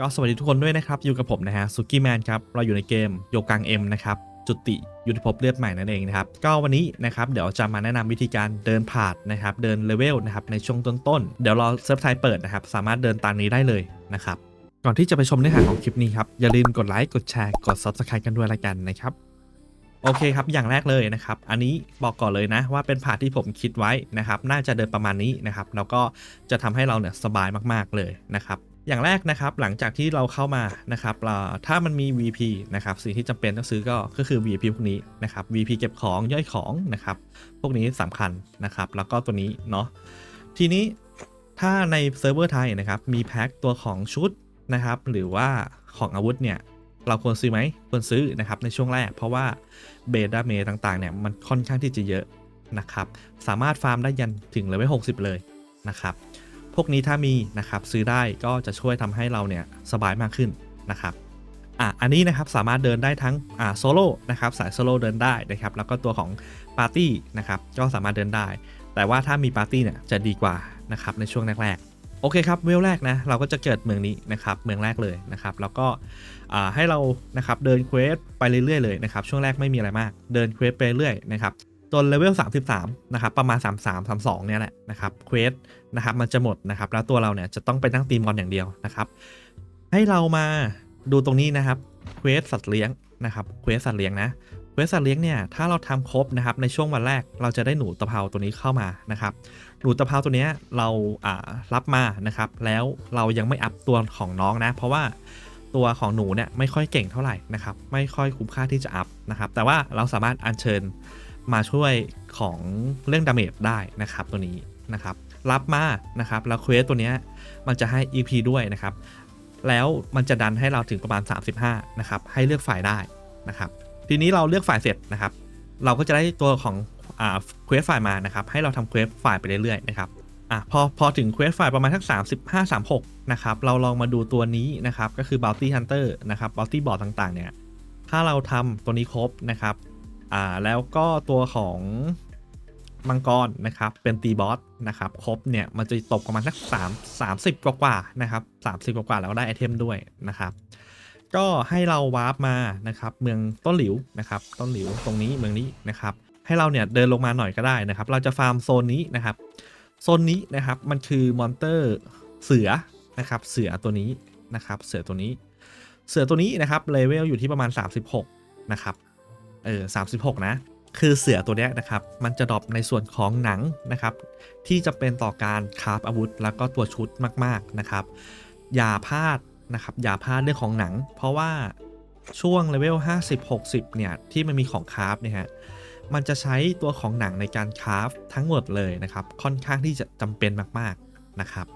ก็สวัสดีทุกคนด้วยนะครับ อยู่กับผมนะฮะสุกี้แมนครับ เราอยู่ในเกมโยกังเอ็มนะครับ จุติยุทธภพเลือดใหม่นั่นเองนะครับ ก็วันนี้นะครับ เดี๋ยวจะมาแนะนำวิธีการเดินผ่านนะครับ เดินเลเวลนะครับ ในช่วงต้นๆ เดี๋ยวรอเซิร์ฟไทยเปิดนะครับ สามารถเดินตามนี้ได้เลยนะครับ ก่อนที่จะไปชมเนื้อหาของคลิปนี้ครับ อย่าลืมกดไลค์ กดแชร์ กด subscribe กันด้วยละกันนะครับ โอเคครับ อย่างแรกเลยนะครับ อันนี้บอกก่อนเลยนะว่าเป็นผ่านที่ผมคิดไว้นะครับ น่าจะเดินประมาณนี้นะครับ แล้วก็จะทำให้เราเนี่ยสบายมากๆเลยนะครับ อย่างแรกนะครับหลังจากที่เราเข้ามานะครับเราถ้ามันมี VP นะครับสิ่งที่จำเป็นต้องซื้อก็ก็คือ VP พวกนี้นะครับ VP เก็บของย่อยของนะครับพวกนี้สำคัญนะครับแล้วก็ตัวนี้เนาะทีนี้ถ้าในเซิร์ฟเวอร์ไทยนะครับมีแพ็คตัวของชุดนะครับหรือว่าของอาวุธเนี่ยเราควรซื้อไหมควรซื้อนะครับในช่วงแรก เพราะว่าเบดาเมต่างๆเนี่ยมันค่อนข้างที่จะเยอะนะครับสามารถฟาร์มได้ยันถึงเลเวล60 เลยนะครับ วกนี้ถ้ามีนะครับซื้อได้ก็จะช่วยทำให้เราเนี่ยสบายมากขึ้นนะครับอะอันนี้นะครับสามารถเดินได้ทั้งอ่าโซโล่นะครับสายโซโล่เดินได้นะครับแล้วก็ตัวของปาร์ตี้นะครับก็สามารถเดินได้ แต่ว่าถ้ามีปาร์ตี้เนี่ยจะดีกว่านะครับในช่วงแรกๆโอเคครับเวลแรกนะเราก็จะเกิดเมืองนี้นะครับเมืองแรกเลยนะครับแล้วก็อ่าให้เรานะครับเดินเควสไปเรื่อยๆเลยนะครับช่วงแรกไม่มีอะไรมาก เดินเควสไปเรื่อยนะครับ จนเลเวล33 นะครับ ประมาณ 33 32 เนี่ยแหละนะครับเควสนะครับมันจะหมดนะครับ แล้วตัวเราเนี่ยจะต้องไปนั่งตีมอลอย่างเดียวนะครับ ให้เรามาดูตรงนี้นะครับเควสสัตว์เลี้ยงนะครับเควสสัตว์เลี้ยงนะเควสสัตว์เลี้ยงเนี่ยถ้าเราทำครบนะครับในช่วงวันแรกเราจะได้หนูตะเภาตัวนี้เข้ามานะครับ หนูตะเภาตัวเนี้ยเราอ่ารับมานะครับ แล้วเรายังไม่อัพตัวของน้องนะ เพราะว่าตัวของหนูเนี่ยไม่ค่อยเก่งเท่าไหร่นะครับ ไม่ค่อยคุ้มค่าที่จะอัพนะครับ แต่ว่าเราสามารถอัญเชิญ มาช่วยของเรื่องดาเมจได้นะครับตัวนี้นะครับรับมานะครับแล้วเควสตัวนี้มันจะให้ EP ด้วยนะครับ แล้วมันจะดันให้เราถึงประมาณ 35นะครับให้เลือกฝ่ายได้นะครับทีนี้เราเลือกฝ่ายเสร็จนะครับ เราก็จะได้ตัวของอ่าเควสฝ่ายมานะครับให้เราทำเควสฝ่ายไปเรื่อยๆนะครับอะพอพอถึงเควสฝ่ายประมาณทัก35 36นะครับเราลองมาดูตัวนี้นะครับก็คือ Bounty Hunter นะครับ Bounty Board ต่างๆเนี่ยถ้าเราทำตัวนี้ครบนะครับ อ่าแล้วก็ตัวของมังกรนะครับเป็นตีบอสนะครับครบเนี่ยมันจะตกประมาณสัก3 30 กว่ากว่านะครับ30 กว่ากว่าแล้วได้ไอเทมด้วยนะครับ ก็ให้เราวาร์ปมานะครับเมืองต้นหลิวนะครับต้นหลิวตรงนี้เมืองนี้นะครับ ให้เราเนี่ยเดินลงมาหน่อยก็ได้นะครับ เราจะฟาร์มโซนนี้นะครับโซนนี้นะครับมันคือมอนเตอร์เสือนะครับเสือตัวนี้นะครับเสือตัวนี้ เสือตัวนี้นะครับเลเวลอยู่ที่ประมาณ 36นะครับ เออ36นะ คือเสือตัวนี้นะครับ มันจะดรอปในส่วนของหนังนะครับ ที่จะเป็นต่อการคราฟอาวุธ แล้วก็ตัวชุดมากๆนะครับ อย่าพลาดนะครับ อย่าพลาดเรื่องของหนัง เพราะว่าช่วงเลเวล50-60 เนี่ย ที่มันมีของคราฟเนี่ยฮะมันจะใช้ตัวของหนังในการคราฟทั้งหมดเลยนะครับ ค่อนข้างที่จะจำเป็นมากๆนะครับ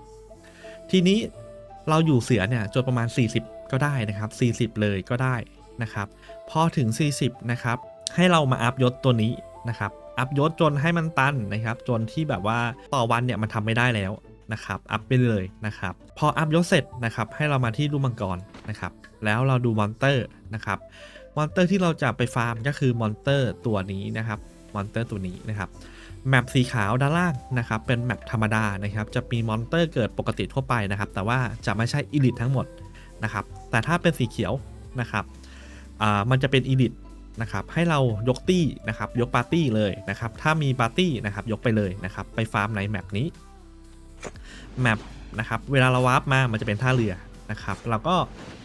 ทีนี้เราอยู่เสือเนี่ยจนประมาณ 40 ก็ได้นะครับ 40 เลยก็ได้ นะครับ พอถึง 40 นะครับ ให้เรามาอัพยศตัวนี้นะครับ อัพยศจนให้มันตันนะครับ จนที่แบบว่าต่อวันเนี่ยมันทำไม่ได้แล้วนะครับ อัพไปเลยนะครับ พออัพยศเสร็จนะครับ ให้เรามาที่รูปมังกรนะครับ แล้วเราดูมอนเตอร์นะครับ มอนเตอร์ที่เราจะไปฟาร์มก็คือมอนเตอร์ตัวนี้นะครับ มอนเตอร์ตัวนี้นะครับแมปสีขาวด้านล่างนะครับ เป็นแมปธรรมดานะครับ จะมีมอนเตอร์เกิดปกติทั่วไปนะครับ แต่ว่าจะไม่ใช่อีลิททั้งหมดนะครับ แต่ถ้าเป็นสีเขียวนะครับ อ่ามันจะเป็นอีลิทนะครับให้เรายกตี้นะครับยกปาร์ตี้เลยนะครับถ้ามีปาร์ตี้นะครับยกไปเลยนะครับไปฟาร์มในแมปนี้แมปนะครับเวลาเราวาร์ปมามันจะเป็นท่าเรือนะครับเราก็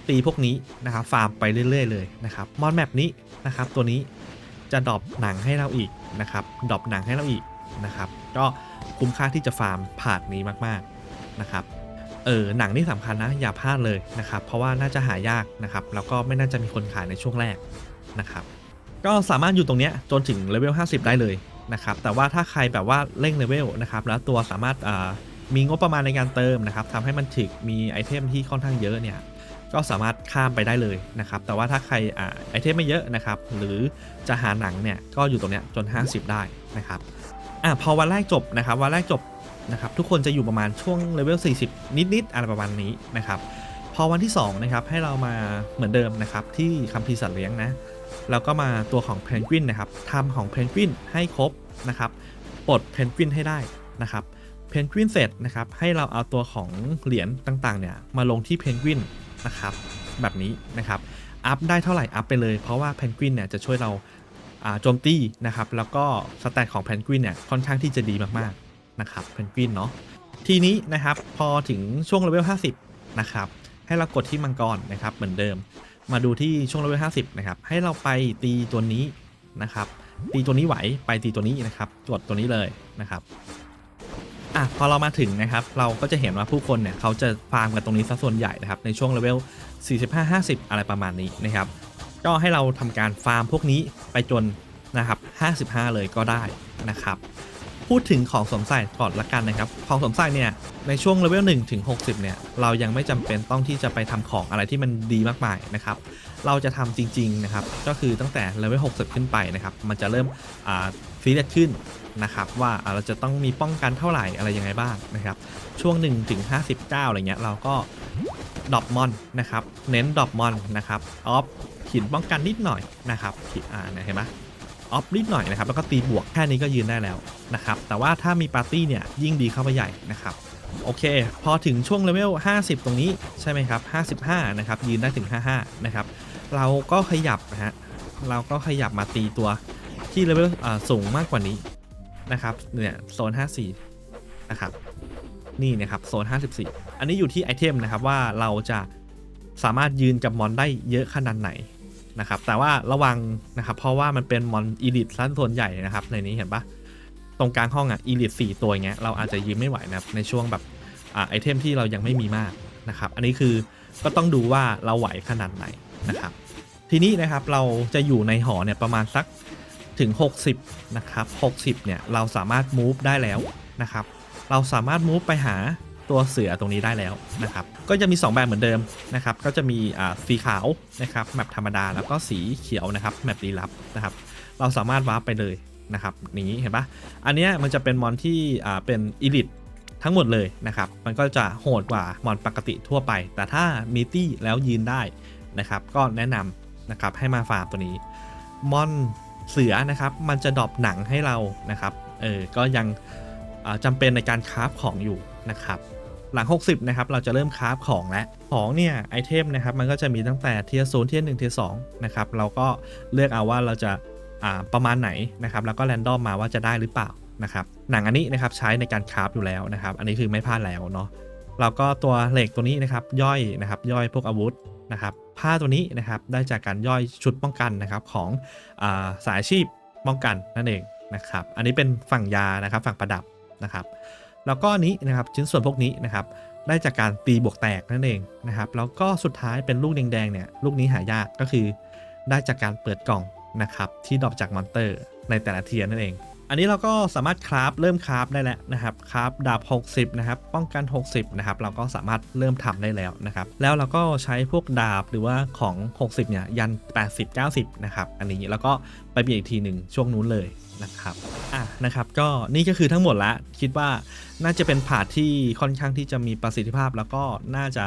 ตีพวกนี้นะครับฟาร์มไปเรื่อย ๆ เลยนะครับมอนแมปนี้นะครับตัวนี้จะดรอปหนังให้เราอีกนะครับดรอปหนังให้เราอีกนะครับก็คุ้มค่าที่จะฟาร์มผ่านนี้มากๆนะครับ เออหนังนี่สำคัญนะอย่าพลาดเลยนะครับ เพราะว่าน่าจะหายากนะครับ แล้วก็ไม่น่าจะมีคนขายในช่วงแรกนะครับ ก็สามารถอยู่ตรงเนี้ยจนถึงเลเวล 50 ได้เลยนะครับ แต่ว่าถ้าใครแบบว่าเร่งเลเวลนะครับ แล้วตัวสามารถมีงบประมาณในการเติมนะครับทำให้มันถึกมีไอเทมที่ค่อนข้างเยอะเนี่ยก็สามารถข้ามไปได้เลยนะครับ แต่ว่าถ้าใครอไอเทมไม่เยอะนะครับ หรือจะหาหนังเนี่ยก็อยู่ตรงเนี้ยจน 50 ได้นะครับ อะพอวันแรกจบนะครับวันแรกจบนะครับทุกคนจะอยู่ประมาณช่วงเลเวล40 นิดๆอะไรประมาณนี้นะครับพอวันที่2นะครับให้เรามาเหมือนเดิมนะครับที่คัมภีร์สัตว์เลี้ยงนะแล้วก็มาตัวของเพนกวินนะครับทำของเพนกวินให้ครบนะครับปลดเพนกวินให้ได้นะครับเพนกวินเสร็จนะครับให้เราเอาตัวของเหรียญต่างๆเนี่ยมาลงที่เพนกวินนะครับแบบนี้นะครับอัพได้เท่าไหร่อัพไปเลยเพราะว่าเพนกวินเนี่ยจะช่วยเรา โจมตีนะครับ แล้วก็สแตทของเพนกวินเนี่ยค่อนข้างที่จะดีมากๆนะครับเพนกวินเนาะทีนี้นะครับพอถึงช่วงเลเวล50 นะครับ ให้เรากดที่มังกรนะครับเหมือนเดิม มาดูที่ช่วงเลเวล50 นะครับ ให้เราไปตีตัวนี้นะครับ ตีตัวนี้ไหวไปตีตัวนี้นะครับกดตัวนี้เลยนะครับอะพอเรามาถึงนะครับ เราก็จะเห็นว่าผู้คนเนี่ยเขาจะฟาร์มกันตรงนี้ซะส่วนใหญ่นะครับในช่วงเลเวล45-50 อะไรประมาณนี้นะครับ ก็ให้เราทำการฟาร์มพวกนี้ไปจนนะครับ55 เลยก็ได้นะครับพูดถึงของสวมใส่ก่อนละกันนะครับ ของสวมใส่เนี่ยในช่วงเลเวล1ถึง60 เนี่ย เรายังไม่จำเป็นต้องที่จะไปทำของอะไรที่มันดีมากมายนะครับ เราจะทำจริง ๆ นะครับ ก็คือตั้งแต่เลเวล60 ขึ้นไปนะครับ มันจะเริ่มฟรีเรียสขึ้น นะครับว่าเราจะต้องมีป้องกันเท่าไหร่อะไรยังไงบ้างนะครับช่วง1ถึง59อะไรเงี้ยเราก็ดรอปมอนนะครับเน้นดรอปมอนนะครับออฟหินป้องกันนิดหน่อยนะครับอ่าเนี่ยเห็นไหมออฟนิดหน่อยนะครับแล้วก็ตีบวกแค่นี้ก็ยืนได้แล้วนะครับแต่ว่าถ้ามีปาร์ตี้เนี่ยยิ่งดีเข้าไปใหญ่นะครับโอเค พอถึงช่วงเลเวล 50 ตรงนี้ใช่ไหมครับ 55 นะครับ ยืนได้ถึง 55 นะครับ เราก็ขยับนะฮะ เราก็ขยับมาตีตัวที่เลเวลอ่าสูงมากกว่านี้ นะครับเนี่ยโซน 54 นะครับ นี่นะครับโซน 54 อันนี้อยู่ที่ไอเทมนะครับว่าเราจะสามารถยืนกับมอนได้เยอะขนาดไหนนะครับแต่ว่าระวังนะครับเพราะว่ามันเป็นมอนอีลิทซะส่วนใหญ่นะครับในนี้เห็นปะตรงกลางห้องอะอีลิทสี่ตัวเงี้ยเราอาจจะยืมไม่ไหวนะในช่วงแบบอไอเทมที่เรายังไม่มีมากนะครับอันนี้คือก็ต้องดูว่าเราไหวขนาดไหนนะครับทีนี้นะครับเราจะอยู่ในหอเนี่ยประมาณสัก ถึง 60 นะครับ 60 เนี่ย เราสามารถ move ได้แล้วนะครับ เราสามารถ move ไปหาตัวเสือตรงนี้ได้แล้วนะครับ ก็จะมี 2 แบบเหมือนเดิมนะครับ ก็จะมีสีขาวนะครับแมปธรรมดาแล้วก็สีเขียวนะครับแมปลีลับนะครับ เราสามารถวาร์ปไปเลยนะครับนี้เห็นปะอันนี้มันจะเป็นมอนที่เป็นอีลิททั้งหมดเลยนะครับ มันก็จะโหดกว่ามอนปกติทั่วไป แต่ถ้ามีตี้แล้วยืนได้นะครับ ก็แนะนำนะครับให้มาฟาร์มตัวนี้มอน เสือนะครับ มันจะดรอปหนังให้เรานะครับ เออ ก็ยังอ่าจำเป็นในการคราฟของอยู่นะครับ หลัง 60 นะครับ เราจะเริ่มคราฟของแล้ว ของเนี่ยไอเทมนะครับ มันก็จะมีตั้งแต่เทียร์ศูนย์เทียร์หนึ่งเทียร์สองนะครับ เราก็เลือกเอาว่าเราจะาประมาณไหนนะครับ แล้วก็แรนดอมมาว่าจะได้หรือเปล่านะครับ หนังอันนี้นะครับใช้ในการคราฟอยู่แล้วนะครับ อันนี้คือไม่พลาดแล้วเนาะเราก็ตัวเหล็กตัวนี้นะครับย่อยนะครับย่อยพวกอาวุธ นะครับผ้าตัวนี้นะครับได้จากการย่อยชุดป้องกันนะครับของอาสายอาชีพป้องกันนั่นเองนะครับ อันนี้เป็นฝั่งยานะครับฝั่งประดับนะครับ แล้วก็อันนี้นะครับชิ้นส่วนพวกนี้นะครับได้จากการตีบวกแตกนั่นเองนะครับแล้วก็สุดท้ายเป็นลูกแดงๆเนี่ยลูกนี้หายากก็คือ ได้จากการเปิดกล่องนะครับที่ดรอปจากมอนเตอร์ในแต่ละเทียร์นั่นเอง อันนี้เราก็สามารถคราฟเริ่มคราฟได้แล้วนะครับคราฟดาบ 60 นะครับ ป้องกัน 60 นะครับ เราก็สามารถเริ่มทำได้แล้วนะครับ แล้วเราก็ใช้พวกดาบหรือว่าของ 60 เนี่ย ยัน 80 90 นะครับ อันนี้แล้วก็ไปเปลี่ยนอีกทีหนึ่งช่วงนู้นเลยนะครับ อะ นะครับ ก็นี่ก็คือทั้งหมดละ คิดว่าน่าจะเป็นผาดที่ค่อนข้างที่จะมีประสิทธิภาพ แล้วก็น่าจะ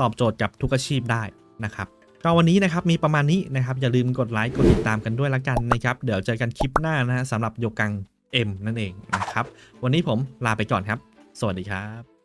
ตอบโจทย์กับทุกอาชีพได้นะครับ ก็วันนี้นะครับมีประมาณนี้นะครับอย่าลืมกดไลค์กดติดตามกันด้วยละกันนะครับเดี๋ยวเจอกันคลิปหน้านะฮะสำหรับโยกัง M นั่นเองนะครับวันนี้ผมลาไปก่อนครับ สวัสดีครับ